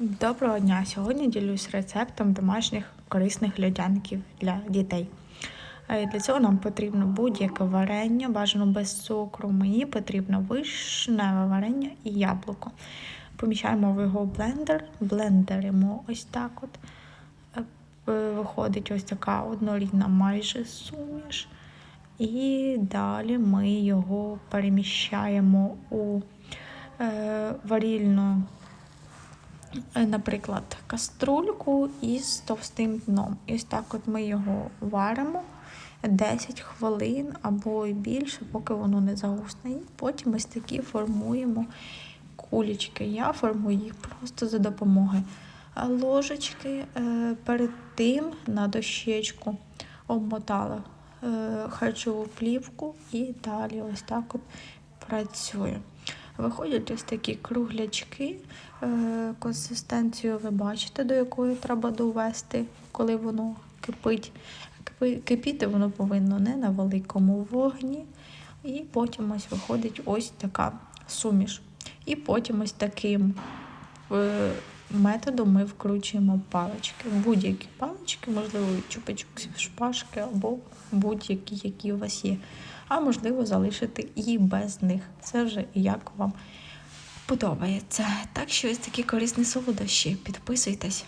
Доброго дня! Сьогодні ділюсь рецептом домашніх корисних льодяників для дітей. Е, Для цього нам потрібно будь-яке варення, бажано без цукру. Мені потрібно вишневе варення і яблуко. Поміщаємо в його блендер, блендеримо ось так от. Е, Виходить ось така однорідна майже суміш. І далі ми його переміщаємо у е, варільну е, наприклад, каструльку із товстим дном. І ось так от ми його варимо 10 хвилин або й більше, поки воно не загусне. І потім ось такі формуємо кулічки. Я формую їх просто за допомогою ложечки. Е, Перед тим на дощечку обмотала е, харчову плівку і далі ось так от працюю. Виходять ось такі круглячки. Е, Консистенцію ви бачите, до якої треба довести, коли воно кипить. Кипіти воно повинно не на великому вогні. І потім ось виходить ось така суміш. І потім ось таким методом ми вкручуємо палички. Будь-які палички, можливо, чупа-чупс, шпажки або будь-які, які у вас є. А можливо, залишити і без них. Це вже як вам подобається. Так що ось такі корисні солодощі. Підписуйтесь.